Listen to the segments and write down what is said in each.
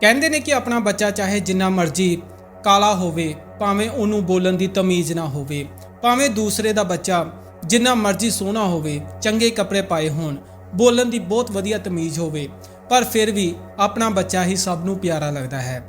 ਕਹਿੰਦੇ ਨੇ ਕਿ ਆਪਣਾ ਬੱਚਾ ਚਾਹੇ ਜਿੰਨਾ ਮਰਜ਼ੀ ਕਾਲਾ ਹੋਵੇ, ਭਾਵੇਂ ਉਹਨੂੰ ਬੋਲਣ ਦੀ ਤਮੀਜ਼ ਨਾ ਹੋਵੇ, ਭਾਵੇਂ ਦੂਸਰੇ ਦਾ ਬੱਚਾ ਜਿੰਨਾ ਮਰਜ਼ੀ ਸੋਹਣਾ ਹੋਵੇ, ਚੰਗੇ ਕੱਪੜੇ ਪਾਏ ਹੋਣ, ਬੋਲਣ ਦੀ ਬਹੁਤ ਵਧੀਆ ਤਮੀਜ਼ ਹੋਵੇ, ਪਰ ਫਿਰ ਵੀ ਆਪਣਾ ਬੱਚਾ ਹੀ ਸਭ ਨੂੰ ਪਿਆਰਾ ਲੱਗਦਾ ਹੈ।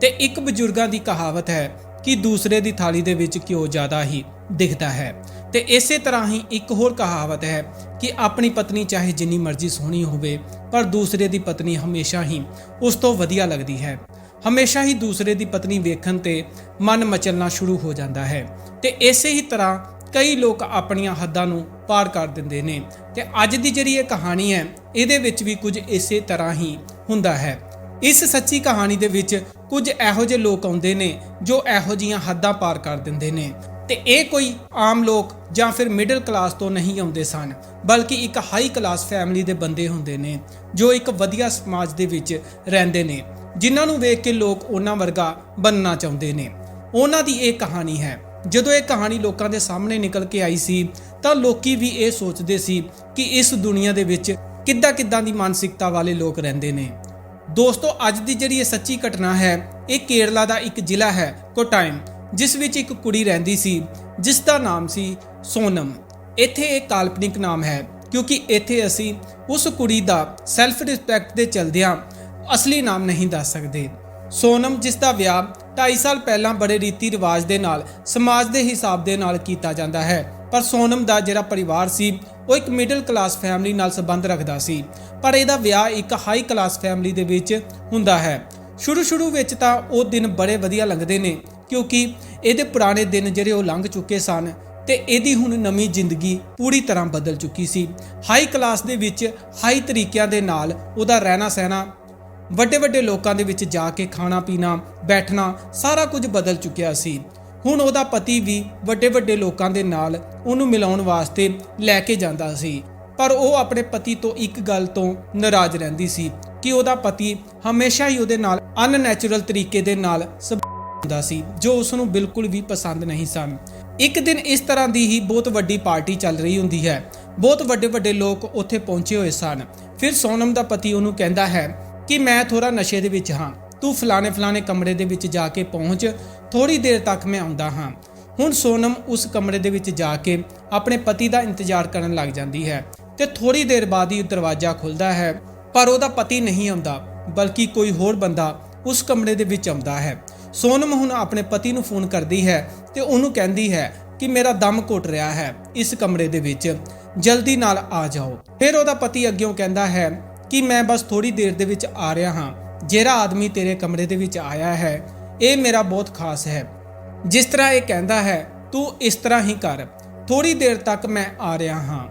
ਤੇ ਇੱਕ ਬਜ਼ੁਰਗਾਂ ਦੀ ਕਹਾਵਤ ਹੈ ਕਿ ਦੂਸਰੇ ਦੀ ਥਾਲੀ ਦੇ ਵਿੱਚ ਘਿਓ ਜ਼ਿਆਦਾ ਹੀ ਦਿਖਦਾ ਹੈ। ਤੇ ਇਸੇ ਤਰ੍ਹਾਂ ਹੀ ਇੱਕ ਹੋਰ ਕਹਾਵਤ ਹੈ ਕਿ ਆਪਣੀ ਪਤਨੀ ਚਾਹੇ ਜਿੰਨੀ ਮਰਜ਼ੀ ਸੋਹਣੀ ਹੋਵੇ, ਪਰ ਦੂਸਰੇ ਦੀ ਪਤਨੀ ਹਮੇਸ਼ਾ ਹੀ ਉਸ ਤੋਂ ਵਧੀਆ ਲੱਗਦੀ ਹੈ। ਹਮੇਸ਼ਾ ਹੀ ਦੂਸਰੇ ਦੀ ਪਤਨੀ ਵੇਖਣ ਤੇ ਮਨ ਮਚਲਣਾ ਸ਼ੁਰੂ ਹੋ ਜਾਂਦਾ ਹੈ। ਤੇ ਇਸੇ ਹੀ ਤਰ੍ਹਾਂ ਕਈ ਲੋਕ ਆਪਣੀਆਂ ਹੱਦਾਂ ਨੂੰ ਪਾਰ ਕਰ ਦਿੰਦੇ ਨੇ। ਤੇ ਅੱਜ ਦੀ ਜਿਹੜੀ ਇਹ ਕਹਾਣੀ ਹੈ, ਇਹਦੇ ਵਿੱਚ ਵੀ ਕੁਝ ਇਸੇ ਤਰ੍ਹਾਂ ਹੀ ਹੁੰਦਾ ਹੈ। ਇਸ ਸੱਚੀ ਕਹਾਣੀ ਦੇ ਵਿੱਚ ਕੁਝ ਇਹੋ ਜਿਹੇ ਲੋਕ ਆਉਂਦੇ ਨੇ ਜੋ ਇਹੋ ਜੀਆਂ ਹੱਦਾਂ ਪਾਰ ਕਰ ਦਿੰਦੇ ਨੇ। ਤੇ ਇਹ ਕੋਈ ਆਮ ਲੋਕ ਜਾਂ ਫਿਰ ਮਿਡਲ ਕਲਾਸ ਤੋਂ ਨਹੀਂ ਆਉਂਦੇ ਸਨ, ਬਲਕਿ ਇੱਕ ਹਾਈ ਕਲਾਸ ਫੈਮਿਲੀ ਦੇ ਬੰਦੇ ਹੁੰਦੇ ਨੇ, ਜੋ ਇੱਕ ਵਧੀਆ ਸਮਾਜ ਦੇ ਵਿੱਚ ਰਹਿੰਦੇ ਨੇ, ਜਿਨ੍ਹਾਂ ਨੂੰ ਵੇਖ ਕੇ ਲੋਕ ਉਹਨਾਂ ਵਰਗਾ ਬਣਨਾ ਚਾਹੁੰਦੇ ਨੇ। ਉਹਨਾਂ ਦੀ ਇਹ ਕਹਾਣੀ ਹੈ, ਜਦੋਂ ਇਹ ਕਹਾਣੀ ਲੋਕਾਂ ਦੇ ਸਾਹਮਣੇ ਨਿਕਲ ਕੇ ਆਈ ਸੀ, ਤਾਂ ਲੋਕੀ ਵੀ ਇਹ ਸੋਚਦੇ ਸੀ ਕਿ ਇਸ ਦੁਨੀਆ ਦੇ ਵਿੱਚ ਕਿੱਦਾਂ ਕਿੱਦਾਂ ਦੀ ਮਾਨਸਿਕਤਾ ਵਾਲੇ ਲੋਕ ਰਹਿੰਦੇ ਨੇ। ਦੋਸਤੋ, ਅੱਜ ਦੀ ਜਿਹੜੀ ਇਹ ਸੱਚੀ ਘਟਨਾ ਹੈ, ਇਹ ਕੇਰਲਾ ਦਾ ਇੱਕ ਜ਼ਿਲ੍ਹਾ ਹੈ, ਕੋਟਾਇਮ। ਜਿਸ ਵਿੱਚ ਇੱਕ ਕੁੜੀ ਰਹਿੰਦੀ ਸੀ, ਜਿਸ ਦਾ ਨਾਮ ਸੀ ਸੋਨਮ। ਇੱਥੇ ਇਹ ਕਾਲਪਨਿਕ ਨਾਮ ਹੈ, ਕਿਉਂਕਿ ਇੱਥੇ ਅਸੀਂ ਉਸ ਕੁੜੀ ਦਾ ਸੈਲਫ ਰਿਸਪੈਕਟ ਦੇ ਚਲਦਿਆਂ ਅਸਲੀ ਨਾਮ ਨਹੀਂ ਦੱਸ ਸਕਦੇ। ਸੋਨਮ, ਜਿਸ ਦਾ ਵਿਆਹ 2.5 ਸਾਲ ਪਹਿਲਾਂ ਬੜੇ ਰੀਤੀ ਰਿਵਾਜ ਦੇ ਨਾਲ, ਸਮਾਜ ਦੇ ਹਿਸਾਬ ਦੇ ਨਾਲ ਕੀਤਾ ਜਾਂਦਾ ਹੈ, ਪਰ ਸੋਨਮ ਦਾ ਜਿਹੜਾ ਪਰਿਵਾਰ ਸੀ, ਉਹ ਇੱਕ ਮਿਡਲ ਕਲਾਸ ਫੈਮਿਲੀ ਨਾਲ ਸੰਬੰਧ ਰੱਖਦਾ ਸੀ। ਪਰ ਇਹਦਾ ਵਿਆਹ ਇੱਕ ਹਾਈ ਕਲਾਸ ਫੈਮਿਲੀ ਦੇ ਵਿੱਚ ਹੁੰਦਾ ਹੈ। ਸ਼ੁਰੂ ਸ਼ੁਰੂ ਵਿੱਚ ਤਾਂ ਉਹ ਦਿਨ ਬੜੇ ਵਧੀਆ ਲੰਘਦੇ ਨੇ ਕਿਉਂਕਿ ਇਹਦੇ ਪੁਰਾਣੇ ਦਿਨ ਜਿਹੜੇ ਉਹ ਲੰਘ ਚੁੱਕੇ ਸਨ ਤੇ ਇਹਦੀ ਹੁਣ ਨਵੀਂ ਜ਼ਿੰਦਗੀ ਪੂਰੀ ਤਰ੍ਹਾਂ ਬਦਲ ਚੁੱਕੀ ਸੀ। ਹਾਈ ਕਲਾਸ ਦੇ ਵਿੱਚ ਹਾਈ ਤਰੀਕਿਆਂ ਦੇ ਨਾਲ ਉਹਦਾ ਰਹਿਣਾ ਸਹਿਣਾ, ਵੱਡੇ ਵੱਡੇ ਲੋਕਾਂ ਦੇ ਵਿੱਚ ਜਾ ਕੇ ਖਾਣਾ ਪੀਣਾ, ਬੈਠਣਾ, ਸਾਰਾ ਕੁਝ ਬਦਲ ਚੁੱਕਿਆ ਸੀ। ਹੁਣ ਉਹਦਾ ਪਤੀ ਵੀ ਵੱਡੇ ਵੱਡੇ ਲੋਕਾਂ ਦੇ ਨਾਲ ਉਹਨੂੰ ਮਿਲਾਉਣ ਵਾਸਤੇ ਲੈ ਕੇ ਜਾਂਦਾ ਸੀ। ਪਰ ਉਹ ਆਪਣੇ ਪਤੀ ਤੋਂ ਇੱਕ ਗੱਲ ਤੋਂ ਨਾਰਾਜ਼ ਰਹਿੰਦੀ ਸੀ ਕਿ ਉਹਦਾ ਪਤੀ ਹਮੇਸ਼ਾ ਹੀ ਉਹਦੇ ਨਾਲ ਅਨਨੈਚੁਰਲ ਤਰੀਕੇ ਦੇ ਨਾਲ ਸਭ ਸੀ, ਜੋ ਉਸ ਨੂੰ ਬਿਲਕੁਲ ਵੀ ਪਸੰਦ ਨਹੀਂ ਸਨ। ਇੱਕ ਦਿਨ ਇਸ ਤਰ੍ਹਾਂ ਦੀ ਹੀ ਬਹੁਤ ਵੱਡੀ ਪਾਰਟੀ ਚੱਲ ਰਹੀ ਹੁੰਦੀ ਹੈ। ਬਹੁਤ ਵੱਡੇ ਵੱਡੇ ਲੋਕ ਉੱਥੇ ਪਹੁੰਚੇ ਹੋਏ ਸਨ। ਫਿਰ ਸੋਨਮ ਦਾ ਪਤੀ ਉਹਨੂੰ ਕਹਿੰਦਾ ਹੈ ਕਿ ਮੈਂ ਥੋੜਾ ਨਸ਼ੇ ਦੇ ਵਿੱਚ ਹਾਂ। ਤੂੰ ਫਲਾਣੇ ਫਲਾਣੇ ਕਮਰੇ ਦੇ ਵਿੱਚ ਜਾ ਕੇ ਪਹੁੰਚ। ਥੋੜੀ ਦੇਰ ਤੱਕ ਮੈਂ ਆਉਂਦਾ ਹਾਂ। ਹੁਣ ਸੋਨਮ ਉਸ ਕਮਰੇ ਦੇ ਵਿੱਚ ਜਾ ਕੇ ਆਪਣੇ ਪਤੀ ਦਾ ਇੰਤਜ਼ਾਰ ਕਰਨ ਲੱਗ ਜਾਂਦੀ ਹੈ ਤੇ ਥੋੜੀ ਦੇਰ ਬਾਅਦ ਹੀ ਦਰਵਾਜ਼ਾ ਖੁੱਲਦਾ ਹੈ। ਪਰ ਉਹਦਾ ਪਤੀ ਨਹੀਂ ਆਉਂਦਾ, ਬਲਕਿ ਕੋਈ ਹੋਰ ਬੰਦਾ ਉਸ ਕਮਰੇ ਦੇ ਵਿੱਚ ਆਉਂਦਾ ਹੈ। ਸੋਨਮ ਹੁਣ ਆਪਣੇ ਪਤੀ ਨੂੰ ਫੋਨ ਕਰਦੀ ਹੈ ਤੇ ਉਹਨੂੰ ਕਹਿੰਦੀ ਹੈ ਕਿ ਮੇਰਾ ਦਮ ਘੁੱਟ ਰਿਹਾ ਹੈ ਇਸ ਕਮਰੇ ਦੇ ਵਿੱਚ। ਜਲਦੀ ਨਾਲ ਆ ਜਾਓ। ਫਿਰ ਉਹਦਾ ਪਤੀ ਅੱਗਿਓਂ ਕਹਿੰਦਾ ਹੈ ਕਿ ਮੈਂ ਬਸ ਥੋੜੀ ਦੇਰ ਦੇ ਵਿੱਚ ਆ ਰਿਹਾ ਹਾਂ। ਜਿਹੜਾ ਆਦਮੀ ਤੇਰੇ ਕਮਰੇ ਦੇ ਵਿੱਚ ਆਇਆ ਹੈ, ਇਹ ਮੇਰਾ ਬਹੁਤ ਖਾਸ ਹੈ। ਜਿਸ ਤਰ੍ਹਾਂ ਇਹ ਕਹਿੰਦਾ ਹੈ, ਤੂੰ ਇਸ ਤਰ੍ਹਾਂ ਹੀ ਕਰ। ਥੋੜੀ ਦੇਰ ਤੱਕ ਮੈਂ ਆ ਰਿਹਾ ਹਾਂ।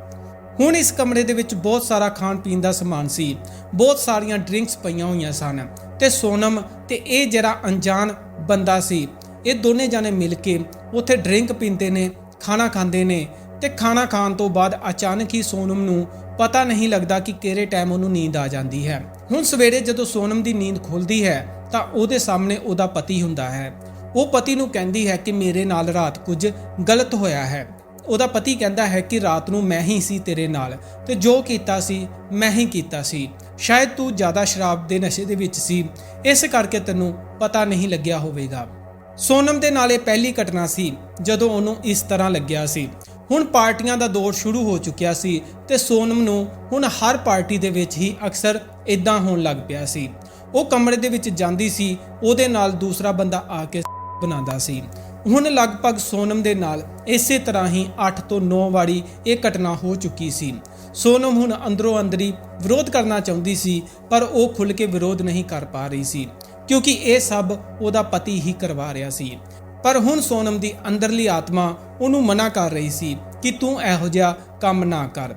ਹੁਣ ਇਸ ਕਮਰੇ ਦੇ ਵਿੱਚ ਬਹੁਤ ਸਾਰਾ ਖਾਣ ਪੀਣ ਦਾ ਸਮਾਨ ਸੀ। ਬਹੁਤ ਸਾਰੀਆਂ ਡਰਿੰਕਸ ਪਈਆਂ ਹੋਈਆਂ ਸਨ। ਤੇ ਸੋਨਮ ਤੇ ਇਹ ਜਿਹੜਾ ਅਣਜਾਣ ਬੰਦਾ ਸੀ। ਇਹ ਦੋਨੇ ਜਾਣੇ ਮਿਲ ਕੇ ਉੱਥੇ ਡਰਿੰਕ ਪੀਂਦੇ ਨੇ, ਖਾਣਾ ਖਾਂਦੇ ਨੇ ਤੇ ਖਾਣਾ ਖਾਣ ਤੋਂ ਬਾਅਦ ਅਚਾਨਕ ਹੀ ਸੋਨਮ ਨੂੰ ਪਤਾ ਨਹੀਂ ਲੱਗਦਾ ਕਿ ਕਿਹੜੇ ਟਾਈਮ ਉਹਨੂੰ ਨੀਂਦ ਆ ਜਾਂਦੀ ਹੈ। ਹੁਣ ਸਵੇਰੇ ਜਦੋਂ ਸੋਨਮ ਦੀ ਨੀਂਦ ਖੁੱਲਦੀ ਹੈ, ਤਾਂ ਉਹਦੇ ਸਾਹਮਣੇ ਉਹਦਾ ਪਤੀ ਹੁੰਦਾ ਹੈ। ਉਹ ਪਤੀ ਨੂੰ ਕਹਿੰਦੀ ਹੈ ਕਿ ਮੇਰੇ ਨਾਲ ਰਾਤ ਕੁਝ ਗਲਤ ਹੋਇਆ ਹੈ। ਉਹਦਾ ਪਤੀ ਕਹਿੰਦਾ ਹੈ ਕਿ ਰਾਤ ਨੂੰ ਮੈਂ ਹੀ ਸੀ ਤੇਰੇ ਨਾਲ ਤੇ ਜੋ ਕੀਤਾ ਸੀ, ਮੈਂ ਹੀ ਕੀਤਾ ਸੀ। ਸ਼ਾਇਦ ਤੂੰ ਜ਼ਿਆਦਾ ਸ਼ਰਾਬ ਦੇ ਨਸ਼ੇ ਦੇ ਵਿੱਚ ਸੀ। ਇਸ ਕਰਕੇ ਤੈਨੂੰ ਪਤਾ ਨਹੀਂ ਲੱਗਿਆ ਹੋਵੇਗਾ। ਸੋਨਮ ਦੇ ਨਾਲ ਇਹ ਪਹਿਲੀ ਘਟਨਾ ਸੀ, ਜਦੋਂ ਉਹਨੂੰ ਇਸ ਤਰ੍ਹਾਂ ਲੱਗਿਆ ਸੀ। ਹੁਣ ਪਾਰਟੀਆਂ ਦਾ ਦੌਰ ਸ਼ੁਰੂ ਹੋ ਚੁੱਕਿਆ ਸੀ ਤੇ ਸੋਨਮ ਨੂੰ ਹੁਣ ਹਰ ਪਾਰਟੀ ਦੇ ਵਿੱਚ ਹੀ ਅਕਸਰ ਇਦਾਂ ਹੋਣ ਲੱਗ ਪਿਆ ਸੀ। ਉਹ ਕਮਰੇ ਦੇ ਵਿੱਚ ਜਾਂਦੀ ਸੀ, ਉਹਦੇ ਨਾਲ ਦੂਸਰਾ ਬੰਦਾ ਆ ਕੇ ਬਣਾਉਂਦਾ ਸੀ। ਹੁਣ ਲਗਭਗ ਸੋਨਮ ਦੇ ਨਾਲ ਇਸੇ ਤਰ੍ਹਾਂ ਹੀ 8 ਤੋਂ 9 ਵਾਰੀ ਇਹ ਘਟਨਾ ਹੋ ਚੁੱਕੀ ਸੀ। ਸੋਨਮ ਹੁਣ ਅੰਦਰੋਂ ਅੰਦਰੀ ਵਿਰੋਧ ਕਰਨਾ ਚਾਹੁੰਦੀ ਸੀ, ਪਰ ਉਹ ਖੁੱਲ੍ਹ ਕੇ ਵਿਰੋਧ ਨਹੀਂ ਕਰ ਪਾ ਰਹੀ ਸੀ। ਕਿਉਂਕਿ ਇਹ ਸਭ ਉਹਦਾ ਪਤੀ ਹੀ ਕਰਵਾ ਰਿਹਾ ਸੀ। ਪਰ ਹੁਣ ਸੋਨਮ ਦੀ ਅੰਦਰਲੀ ਆਤਮਾ ਉਹਨੂੰ ਮਨਾ ਕਰ ਰਹੀ ਸੀ ਕਿ ਤੂੰ ਇਹੋ ਜਿਹਾ ਕੰਮ ਨਾ ਕਰ।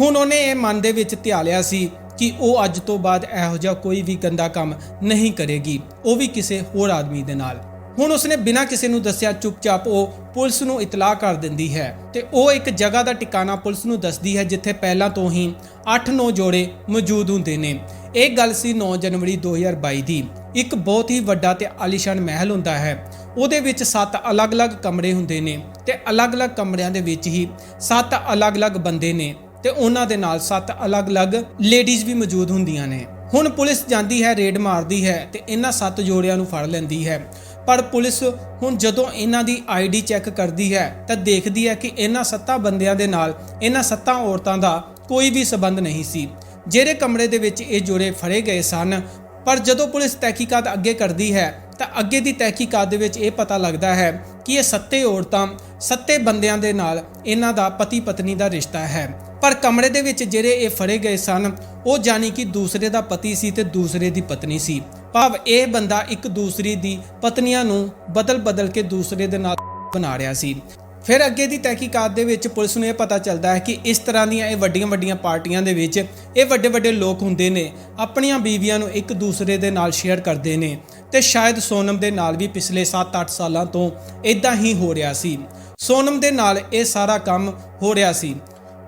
ਹੁਣ ਉਹਨੇ ਇਹ ਮਨ ਦੇ ਵਿੱਚ ਧਿਆ ਲਿਆ ਸੀ ਕਿ ਉਹ ਅੱਜ ਤੋਂ ਬਾਅਦ ਇਹੋ ਜਿਹਾ ਕੋਈ ਵੀ ਗੰਦਾ ਕੰਮ ਨਹੀਂ ਕਰੇਗੀ, ਉਹ ਵੀ ਕਿਸੇ ਹੋਰ ਆਦਮੀ ਦੇ ਨਾਲ। ਹੁਣ ਉਸਨੇ ਬਿਨਾਂ ਕਿਸੇ ਨੂੰ ਦੱਸਿਆ ਚੁੱਪਚਾਪ ਉਹ ਪੁਲਿਸ ਨੂੰ ਇਤਲਾਹ ਕਰ ਦਿੰਦੀ ਹੈ ਤੇ ਉਹ ਇੱਕ ਜਗ੍ਹਾ ਦਾ ਟਿਕਾਣਾ ਪੁਲਿਸ ਨੂੰ ਦੱਸਦੀ ਹੈ ਜਿੱਥੇ ਪਹਿਲਾਂ ਤੋਂ ਹੀ 8-9 ਜੋੜੇ ਮੌਜੂਦ ਹੁੰਦੇ ਨੇ। ਇਹ ਗੱਲ ਸੀ 9 ਜਨਵਰੀ 2022 ਦੀ। ਇੱਕ ਬਹੁਤ ਹੀ ਵੱਡਾ ਤੇ ਆਲੀਸ਼ਾਨ ਮਹਿਲ ਹੁੰਦਾ ਹੈ। ਉਹਦੇ ਵਿੱਚ ਸੱਤ ਅਲੱਗ-ਅਲੱਗ ਕਮਰੇ ਹੁੰਦੇ ਨੇ ਤੇ ਅਲੱਗ-ਅਲੱਗ ਕਮਰਿਆਂ ਦੇ ਵਿੱਚ ਹੀ ਸੱਤ ਅਲੱਗ-ਅਲੱਗ ਬੰਦੇ ਨੇ ਤੇ ਉਹਨਾਂ ਦੇ ਨਾਲ ਸੱਤ ਅਲੱਗ-ਅਲੱਗ ਲੇਡੀਜ਼ ਵੀ ਮੌਜੂਦ ਹੁੰਦੀਆਂ ਨੇ। ਹੁਣ ਪੁਲਿਸ ਜਾਂਦੀ ਹੈ, ਰੇਡ ਮਾਰਦੀ ਹੈ ਤੇ ਇਹਨਾਂ ਸੱਤ ਜੋੜਿਆਂ ਨੂੰ ਫੜ ਲੈਂਦੀ ਹੈ। ਪਰ ਪੁਲਿਸ ਹੁਣ ਜਦੋਂ ਇਹਨਾਂ ਦੀ ਆਈਡੀ ਚੈੱਕ ਕਰਦੀ ਹੈ ਤਾਂ ਦੇਖਦੀ ਹੈ ਕਿ ਇਹਨਾਂ ਸੱਤਾਂ ਬੰਦਿਆਂ ਦੇ ਨਾਲ ਇਹਨਾਂ ਸੱਤਾਂ ਔਰਤਾਂ ਦਾ ਕੋਈ ਵੀ ਸਬੰਧ ਨਹੀਂ ਸੀ। ਜਿਹੜੇ ਕਮਰੇ ਦੇ ਵਿੱਚ ਇਹ ਜੋੜੇ ਫੜੇ ਗਏ ਸਨ ਪਰ ਜਦੋਂ ਪੁਲਿਸ ਤਹਿਕੀਕਾਤ ਅੱਗੇ ਕਰਦੀ ਹੈ, ਤਾਂ ਅੱਗੇ ਦੀ ਤਹਿਕੀਕਾਤ ਦੇ ਵਿੱਚ ਇਹ ਪਤਾ ਲੱਗਦਾ ਹੈ ਕਿ ਇਹ ਸੱਤੇ ਔਰਤਾਂ ਸੱਤੇ ਬੰਦਿਆਂ ਦੇ ਨਾਲ ਇਹਨਾਂ ਦਾ ਪਤੀ ਪਤਨੀ ਦਾ ਰਿਸ਼ਤਾ ਹੈ। ਪਰ ਕਮਰੇ ਦੇ ਵਿੱਚ ਜਿਹੜੇ ਇਹ ਫੜੇ ਗਏ ਸਨ, ਉਹ ਜਾਨੀ ਕਿ ਦੂਸਰੇ ਦਾ ਪਤੀ ਸੀ ਤੇ ਦੂਸਰੇ ਦੀ ਪਤਨੀ ਸੀ। ਭਾਵ ਇਹ ਬੰਦਾ ਇੱਕ ਦੂਸਰੀ ਦੀ ਪਤਨੀਆਂ ਨੂੰ ਬਦਲ-ਬਦਲ ਕੇ ਦੂਸਰੇ ਦੇ ਨਾਲ ਬਣਾ ਰਿਹਾ ਸੀ। ਫਿਰ ਅੱਗੇ ਦੀ ਤਹਿਕੀਕਾਤ ਦੇ ਵਿੱਚ ਪੁਲਿਸ ਨੂੰ ਇਹ ਪਤਾ ਚੱਲਦਾ ਹੈ ਕਿ ਇਸ ਤਰ੍ਹਾਂ ਦੀਆਂ ਇਹ ਵੱਡੀਆਂ-ਵੱਡੀਆਂ ਪਾਰਟੀਆਂ ਦੇ ਵਿੱਚ ਇਹ ਵੱਡੇ-ਵੱਡੇ ਲੋਕ ਹੁੰਦੇ ਨੇ, ਆਪਣੀਆਂ ਬੀਵੀਆਂ ਨੂੰ ਇੱਕ ਦੂਸਰੇ ਦੇ ਨਾਲ ਸ਼ੇਅਰ ਕਰਦੇ ਨੇ ਤੇ ਸ਼ਾਇਦ ਸੋਨਮ ਦੇ ਨਾਲ ਵੀ ਪਿਛਲੇ 7-8 ਸਾਲਾਂ ਤੋਂ ਇਦਾਂ ਹੀ ਹੋ ਰਿਹਾ ਸੀ। ਸੋਨਮ ਦੇ ਨਾਲ ਇਹ ਸਾਰਾ ਕੰਮ ਹੋ ਰਿਹਾ ਸੀ।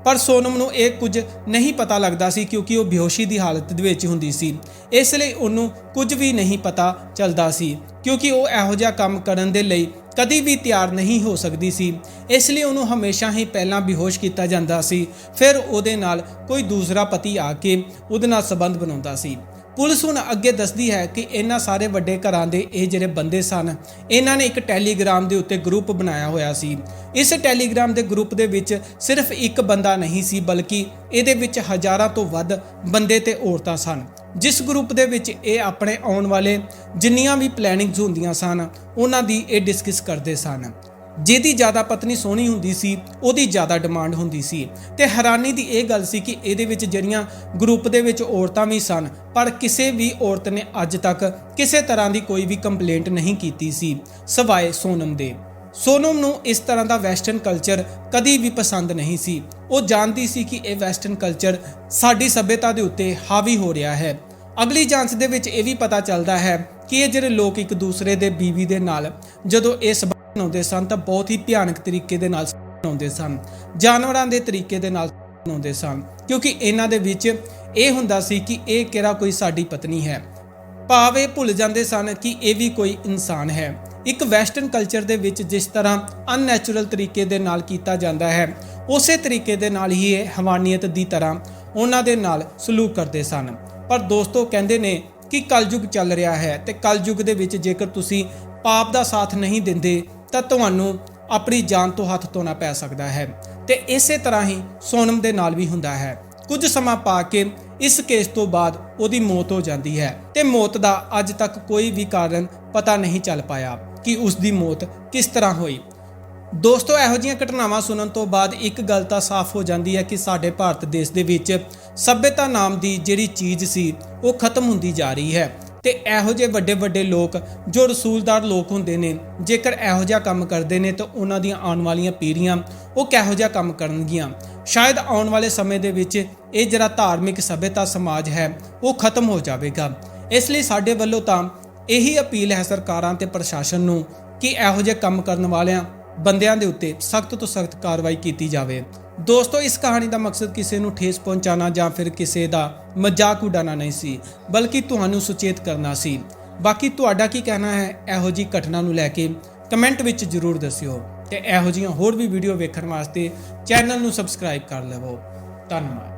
ਪਰ ਸੋਨਮ ਨੂੰ ਇਹ ਕੁਝ ਨਹੀਂ ਪਤਾ ਲੱਗਦਾ ਸੀ ਕਿਉਂਕਿ ਉਹ ਬੇਹੋਸ਼ੀ ਦੀ ਹਾਲਤ ਦੇ ਵਿੱਚ ਹੁੰਦੀ ਸੀ। ਇਸ ਲਈ ਉਹਨੂੰ ਕੁਝ ਵੀ ਨਹੀਂ ਪਤਾ ਚੱਲਦਾ ਸੀ ਕਿਉਂਕਿ ਉਹ ਇਹੋ ਜਿਹਾ ਕੰਮ ਕਰਨ ਦੇ ਲਈ ਕਦੀ ਵੀ ਤਿਆਰ ਨਹੀਂ ਹੋ ਸਕਦੀ ਸੀ। ਇਸ ਲਈ ਉਹਨੂੰ ਹਮੇਸ਼ਾ ਹੀ ਪਹਿਲਾਂ ਬੇਹੋਸ਼ ਕੀਤਾ ਜਾਂਦਾ ਸੀ। ਫਿਰ ਉਹਦੇ ਨਾਲ ਕੋਈ ਦੂਸਰਾ ਪਤੀ ਆ ਕੇ ਉਹਦੇ ਨਾਲ ਸੰਬੰਧ ਬਣਾਉਂਦਾ ਸੀ। ਪੁਲਿਸ ਹੁਣ ਅੱਗੇ ਦੱਸਦੀ ਹੈ ਕਿ ਇਹਨਾਂ ਸਾਰੇ ਵੱਡੇ ਘਰਾਂ ਦੇ ਇਹ ਜਿਹੜੇ ਬੰਦੇ ਸਨ, ਇਹਨਾਂ ਨੇ ਇੱਕ ਟੈਲੀਗ੍ਰਾਮ ਦੇ ਉੱਤੇ ਗਰੁੱਪ ਬਣਾਇਆ ਹੋਇਆ ਸੀ। ਇਸ ਟੈਲੀਗ੍ਰਾਮ ਦੇ ਗਰੁੱਪ ਦੇ ਵਿੱਚ ਸਿਰਫ ਇੱਕ ਬੰਦਾ ਨਹੀਂ ਸੀ, ਬਲਕਿ ਇਹਦੇ ਵਿੱਚ ਹਜ਼ਾਰਾਂ ਤੋਂ ਵੱਧ ਬੰਦੇ ਤੇ ਔਰਤਾਂ ਸਨ। ਜਿਸ ਗਰੁੱਪ ਦੇ ਵਿੱਚ ਇਹ ਆਪਣੇ ਆਉਣ ਵਾਲੇ ਜਿੰਨੀਆਂ ਵੀ ਪਲੈਨਿੰਗਸ ਹੁੰਦੀਆਂ ਸਨ, ਉਹਨਾਂ ਦੀ ਇਹ ਡਿਸਕਸ ਕਰਦੇ ਸਨ। ਜਿਹਦੀ ਜ਼ਿਆਦਾ ਪਤਨੀ ਸੋਹਣੀ ਹੁੰਦੀ ਸੀ, ਉਹਦੀ ਜ਼ਿਆਦਾ ਡਿਮਾਂਡ ਹੁੰਦੀ ਸੀ। ਤੇ ਹੈਰਾਨੀ ਦੀ ਇਹ ਗੱਲ ਸੀ ਕਿ ਇਹਦੇ ਵਿੱਚ ਜਿਹੜੀਆਂ ਗਰੁੱਪ ਦੇ ਵਿੱਚ ਔਰਤਾਂ ਵੀ ਸਨ, ਪਰ ਕਿਸੇ ਵੀ ਔਰਤ ਨੇ ਅੱਜ ਤੱਕ ਕਿਸੇ ਤਰ੍ਹਾਂ ਦੀ ਕੋਈ ਵੀ ਕੰਪਲੇਂਟ ਨਹੀਂ ਕੀਤੀ ਸੀ, ਸਵਾਏ ਸੋਨਮ ਦੇ। ਸੋਨਮ ਨੂੰ ਇਸ ਤਰ੍ਹਾਂ ਦਾ ਵੈਸਟਰਨ ਕਲਚਰ ਕਦੀ ਵੀ ਪਸੰਦ ਨਹੀਂ ਸੀ। ਉਹ ਜਾਣਦੀ ਸੀ ਕਿ ਇਹ ਵੈਸਟਰਨ ਕਲਚਰ ਸਾਡੀ ਸਭਿਅਤਾ ਦੇ ਉੱਤੇ ਹਾਵੀ ਹੋ ਰਿਹਾ ਹੈ। ਅਗਲੀ ਜਾਂਚ ਦੇ ਵਿੱਚ ਇਹ ਵੀ ਪਤਾ ਚੱਲਦਾ ਹੈ ਕਿ ਇਹ ਜਿਹੜੇ ਲੋਕ ਇੱਕ ਦੂਸਰੇ ਦੇ ਬੀਵੀ ਦੇ ਨਾਲ ਜਦੋਂ ਇਹ ਸੰਬੰਧ ਬਣਾਉਂਦੇ ਸਨ ਤਾਂ ਬਹੁਤ ਹੀ ਭਿਆਨਕ ਤਰੀਕੇ ਦੇ ਨਾਲ ਬਣਾਉਂਦੇ ਸਨ। ਜਾਨਵਰਾਂ ਦੇ ਤਰੀਕੇ ਦੇ ਨਾਲ ਬਣਾਉਂਦੇ ਸਨ, ਕਿਉਂਕਿ ਇਹਨਾਂ ਦੇ ਵਿੱਚ ਇਹ ਹੁੰਦਾ ਸੀ ਕਿ ਇਹ ਕਿਹੜਾ ਕੋਈ ਸਾਡੀ ਪਤਨੀ ਹੈ। ਭਾਵ ਇਹ ਭੁੱਲ ਜਾਂਦੇ ਸਨ ਕਿ ਇਹ ਵੀ ਕੋਈ ਇਨਸਾਨ ਹੈ। ਇੱਕ ਵੈਸਟਰਨ ਕਲਚਰ ਦੇ ਵਿੱਚ ਜਿਸ ਤਰ੍ਹਾਂ ਅਨਨੈਚੁਰਲ ਤਰੀਕੇ ਦੇ ਨਾਲ ਕੀਤਾ ਜਾਂਦਾ ਹੈ, ਉਸੇ ਤਰੀਕੇ ਦੇ ਨਾਲ ਹੀ ਇਹ ਹਵਾਨੀਅਤ ਦੀ ਤਰ੍ਹਾਂ ਉਹਨਾਂ ਦੇ ਨਾਲ ਸਲੂਕ ਕਰਦੇ ਸਨ। ਪਰ ਦੋਸਤੋ ਕਹਿੰਦੇ ਨੇ ਕਿ ਕਲਯੁਗ ਚੱਲ ਰਿਹਾ ਹੈ ਤੇ ਕਲਯੁਗ ਦੇ ਵਿੱਚ ਜੇਕਰ ਤੁਸੀਂ ਪਾਪ ਦਾ ਸਾਥ ਨਹੀਂ ਦਿੰਦੇ, ਤਾਂ ਤੁਹਾਨੂੰ ਆਪਣੀ ਜਾਨ ਤੋਂ ਹੱਥ ਧੋਣਾ ਪੈ ਸਕਦਾ ਹੈ ਤੇ ਇਸੇ ਤਰ੍ਹਾਂ ਹੀ ਸੋਨਮ ਦੇ ਨਾਲ ਵੀ ਹੁੰਦਾ ਹੈ। ਕੁਝ ਸਮਾਂ ਪਾ ਕੇ ਇਸ ਕੇਸ ਤੋਂ ਬਾਅਦ ਉਹਦੀ ਮੌਤ ਹੋ ਜਾਂਦੀ ਹੈ ਤੇ ਮੌਤ ਦਾ ਅੱਜ ਤੱਕ ਕੋਈ ਵੀ ਕਾਰਨ ਪਤਾ ਨਹੀਂ ਚੱਲ ਪਾਇਆ ਕਿ ਉਸ ਦੀ ਮੌਤ ਕਿਸ ਤਰ੍ਹਾਂ ਹੋਈ। ਦੋਸਤੋ, ਇਹੋ ਜਿਹੀਆਂ ਘਟਨਾਵਾਂ ਸੁਣਨ ਤੋਂ ਬਾਅਦ ਇੱਕ ਗੱਲ ਤਾਂ ਸਾਫ਼ ਹੋ ਜਾਂਦੀ ਹੈ ਕਿ ਸਾਡੇ ਭਾਰਤ ਦੇਸ਼ ਦੇ ਵਿੱਚ ਸੱਭਿਅਤਾ ਨਾਮ ਦੀ ਜਿਹੜੀ ਚੀਜ਼ ਸੀ, ਉਹ ਖਤਮ ਹੁੰਦੀ ਜਾ ਰਹੀ ਹੈ। ਤੇ ਇਹੋ ਜਿਹੇ ਵੱਡੇ ਵੱਡੇ ਲੋਕ ਜੋ ਰਸੂਲਦਾਰ ਲੋਕ ਹੁੰਦੇ ਨੇ, ਜੇਕਰ ਇਹੋ ਜਿਹਾ ਕੰਮ ਕਰਦੇ ਨੇ ਤਾਂ ਉਹਨਾਂ ਦੀਆਂ ਆਉਣ ਵਾਲੀਆਂ ਪੀੜ੍ਹੀਆਂ ਉਹ ਕਿਹੋ ਜਿਹਾ ਕੰਮ ਕਰਨਗੀਆਂ? ਸ਼ਾਇਦ ਆਉਣ ਵਾਲੇ ਸਮੇਂ ਦੇ ਵਿੱਚ ਇਹ ਜਿਹੜਾ ਧਾਰਮਿਕ ਸਭਿਅਤਾ ਸਮਾਜ ਹੈ, ਉਹ ਖਤਮ ਹੋ ਜਾਵੇਗਾ। ਇਸ ਲਈ ਸਾਡੇ ਵੱਲੋਂ ਤਾਂ ਇਹੀ ਅਪੀਲ ਹੈ ਸਰਕਾਰਾਂ ਤੇ ਪ੍ਰਸ਼ਾਸਨ ਨੂੰ ਕਿ ਇਹੋ ਜਿਹੇ ਕੰਮ ਕਰਨ ਵਾਲਿਆਂ ਬੰਦਿਆਂ ਦੇ ਉੱਤੇ ਸਖਤ ਤੋਂ ਸਖਤ ਕਾਰਵਾਈ ਕੀਤੀ ਜਾਵੇ। ਦੋਸਤੋ, ਇਸ ਕਹਾਣੀ ਦਾ ਮਕਸਦ ਕਿਸੇ ਨੂੰ ਠੇਸ ਪਹੁੰਚਾਉਣਾ ਜਾਂ ਫਿਰ ਕਿਸੇ ਦਾ ਮਜ਼ਾਕ ਉਡਾਉਣਾ ਨਹੀਂ ਸੀ, ਬਲਕਿ ਤੁਹਾਨੂੰ ਸੁਚੇਤ ਕਰਨਾ ਸੀ। ਬਾਕੀ ਤੁਹਾਡਾ ਕੀ ਕਹਿਣਾ ਹੈ, ਇਹੋ ਜੀ ਘਟਨਾ ਨੂੰ ਲੈ ਕੇ ਕਮੈਂਟ ਵਿੱਚ ਜਰੂਰ ਦੱਸਿਓ ਤੇ ਇਹੋ ਜੀਆਂ ਹੋਰ ਵੀ ਵੀਡੀਓ ਵੇਖਣ ਵਾਸਤੇ ਚੈਨਲ ਨੂੰ ਸਬਸਕ੍ਰਾਈਬ ਕਰ ਲਵੋ। ਧੰਨਵਾਦ।